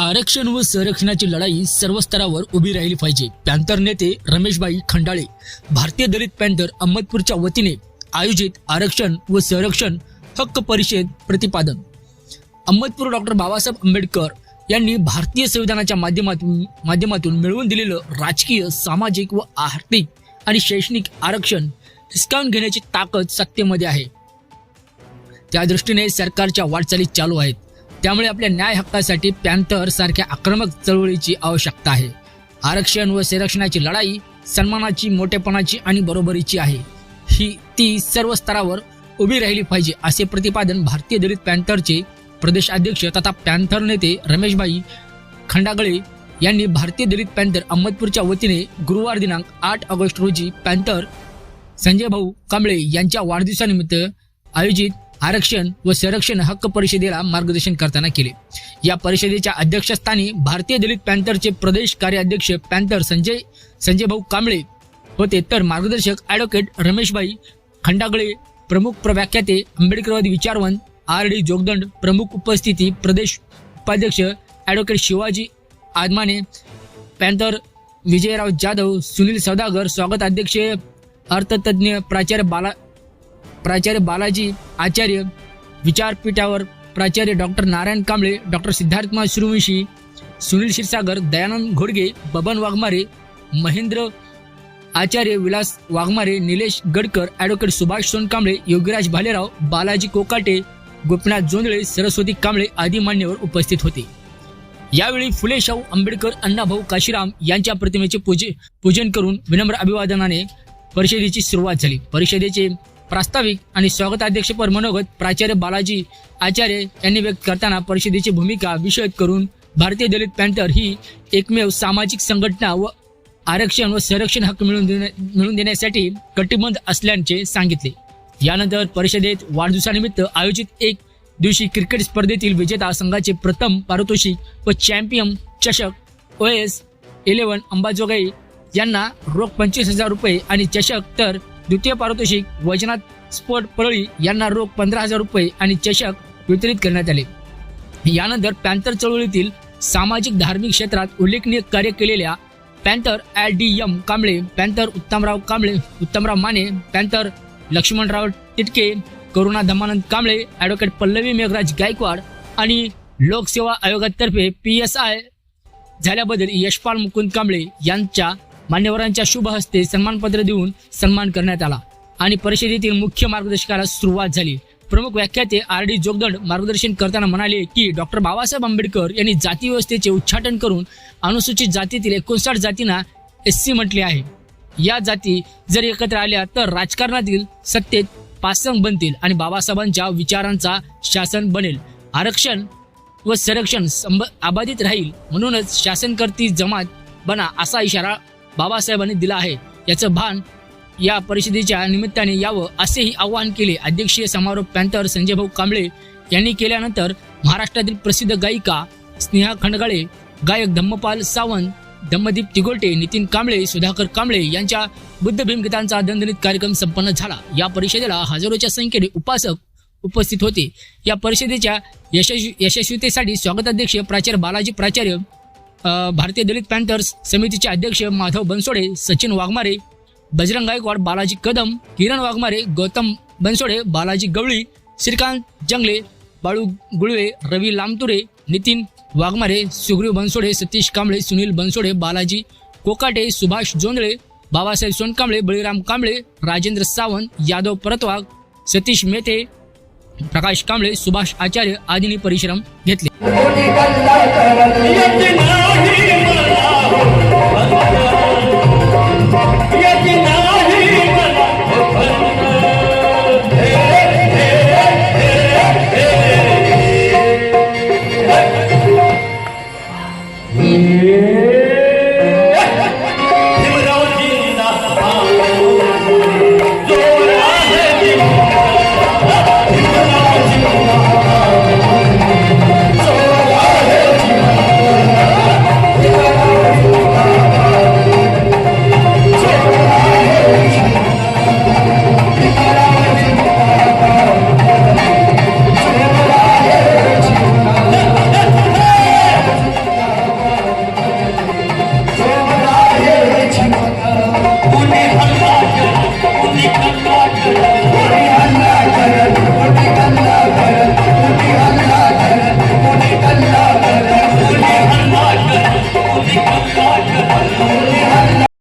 आरक्षण व संरक्षणाची लढाई सर्व स्तरावर उभी राहिली पाहिजे. पॅन्थर नेते रमेशबाई खंडाळे भारतीय दलित पॅन्थर अहमदपूरच्या वतीने आयोजित आरक्षण व संरक्षण हक्क परिषद प्रतिपादन. अहमदपूर डॉक्टर बाबासाहेब आंबेडकर यांनी भारतीय संविधानाच्या माध्यमातून माध्यमातून मिळवून दिलेलं राजकीय सामाजिक व आर्थिक आणि शैक्षणिक आरक्षण हिसकावून घेण्याची ताकद सत्तेमध्ये आहे. त्या दृष्टीने सरकारच्या वाटचाली चालू आहेत. त्यामुळे आपल्या न्याय हक्कासाठी पॅन्थर सारख्या आक्रमक चळवळीची आवश्यकता आहे. आरक्षण व संरक्षणाची लढाई सन्मानाची मोठेपणाची आणि बरोबरीची आहे. ही ती सर्व स्तरावर उभी राहिली पाहिजे असे प्रतिपादन भारतीय दलित पॅन्थरचे प्रदेश अध्यक्ष तथा पॅन्थर नेते रमेशभाई खंडागळे यांनी भारतीय दलित पॅन्थर अहमदपूरच्या वतीने गुरुवार दिनांक आठ ऑगस्ट रोजी पॅन्थर संजय भाऊ कांबळे यांच्या वाढदिवसानिमित्त आयोजित आरक्षण व संरक्षण हक्क परिषदेला मार्गदर्शन करताना केले. या परिषदेच्या अध्यक्षस्थानी भारतीय दलित पॅन्थरचे प्रदेश कार्याध्यक्ष पॅन्थर संजय संजय भाऊ कांबळे होते. तर मार्गदर्शक ॲडव्होकेट रमेशभाई खंडागळे प्रमुख प्रव्याख्याते आंबेडकरवादी विचारवंत आर डी जोगदंड प्रमुख उपस्थिती प्रदेश उपाध्यक्ष ॲडव्होकेट शिवाजी आदमाने पॅन्थर विजयराव जाधव सुनील सौदागर स्वागत अध्यक्ष अर्थतज्ञ प्राचार्य बाला प्राचार्य बालाजी आचार्य विचारपीठावर प्राचार्य डॉक्टर नारायण कांबळे डॉक्टर सिद्धार्थकुमार सूर्यवंशी सुनील क्षीरसागर दयानंद घोडगे बबन वाघमारे महेंद्र आचार्य विलास वाघमारे निलेश गडकर ॲडव्होकेट सुभाष सोनकांबळे योगीराज भालेराव बालाजी कोकाटे गोपीनाथ जोंधळे सरस्वती कांबळे आदी मान्यवर उपस्थित होते. यावेळी फुले शाहू आंबेडकर अण्णाभाऊ काशीराम यांच्या प्रतिमेचे पूजे पूजन करून विनम्र अभिवादनाने परिषदेची सुरुवात झाली. परिषदेचे प्रास्ताविक आणि स्वागताध्यक्षपद मनोगत प्राचार्य बालाजी आचार्य यांनी व्यक्त करताना परिषदेची भूमिका विषद करून भारतीय दलित पॅन्थर ही एकमेव सामाजिक संघटना व आरक्षण व संरक्षण हक्क मिळवून देण्या मिळवून देण्यासाठी कटिबद्ध असल्याचे सांगितले. यानंतर परिषदेत वाढदिवसानिमित्त आयोजित एक दिवशी क्रिकेट स्पर्धेतील विजेता संघाचे प्रथम पारितोषिक व चॅम्पियन चषक ओ एस इलेव्हन अंबाजोगाई यांना रोख पंचवीस हजार रुपये आणि चषक तर द्वितीय पारितोषिक वैजनाथ स्फोट परळी यांना रोख पंधरा हजार रुपये आणि चषक वितरित करण्यात आले. यानंतर पॅन्थर चळवळीतील सामाजिक धार्मिक क्षेत्रात उल्लेखनीय कार्य केलेल्या panther L D M Kamble panther Uttamrao Kamble Uttamrao Mane panther Laxmanrao Titke Karuna Dhamanand Kamble advocate Pallavi Meghraj Gaikwad आणि लोकसेवा आयोगातर्फे पी एस आय झाल्याबद्दल यशपाल मुकुंद कांबळे यांच्या मान्यवरांच्या शुभ हस्ते सन्मानपत्र देऊन सन्मान करण्यात आला. आणि परिषदेतील मुख्य मार्गदर्शकाला सुरुवात झाली. प्रमुख व्याख्याते आर डी जोगदंड मार्गदर्शन करताना म्हणाले की डॉक्टर बाबासाहेब आंबेडकर यांनी जाती व्यवस्थेचे उच्चाटन करून अनुसूचित जातीतील एकोणसाठ जातींना एस सी म्हटले आहे. या जाती जर एकत्र आल्या तर राजकारणातील सत्तेत पासंग बनतील आणि बाबासाहेबांच्या विचारांचा शासन बनेल. आरक्षण व संरक्षण संब अबाधित राहील म्हणूनच शासनकर्ती जमात बना असा इशारा बाबासाहेबांनी दिला आहे. याचं भान या परिषदेच्या निमित्ताने यावं असेही आवाहन केले. अध्यक्षीय समारोप पॅन्थर संजय भाऊ कांबळे यांनी केल्यानंतर महाराष्ट्रातील प्रसिद्ध गायिका स्नेहा खंडगाळे गायक धम्मपाल सावंत धम्मदीप तिगोटे नितीन कांबळे सुधाकर कांबळे यांच्या बुद्ध भीमगीतांचा दणदणीत कार्यक्रम संपन्न झाला. या परिषदेला हजारोच्या संख्येने उपासक उपस्थित होते. या परिषदेच्या यशस्वी यशस्वीतेसाठी स्वागताध्यक्ष प्राचार्य बालाजी प्राचार्य भारतीय दलित पॅन्थर्स समितीचे अध्यक्ष माधव बनसोडे सचिन वाघमारे बजरंग गायकवाड बालाजी कदम किरण वाघमारे गौतम बनसोडे बालाजी गवळी श्रीकांत जंगले बाळू गुळवे रवी लामतुरे नितीन वाघमारे सुग्रीव बनसोडे सतीश कांबळे सुनील बनसोडे बालाजी कोकाटे सुभाष जोंधळे बाबासाहेब सोनकांबळे बळीराम कांबळे राजेंद्र सावंत यादव परतवाग सतीश मेथे प्रकाश कांबळे सुभाष आचार्य आदींनी परिश्रम घेतले.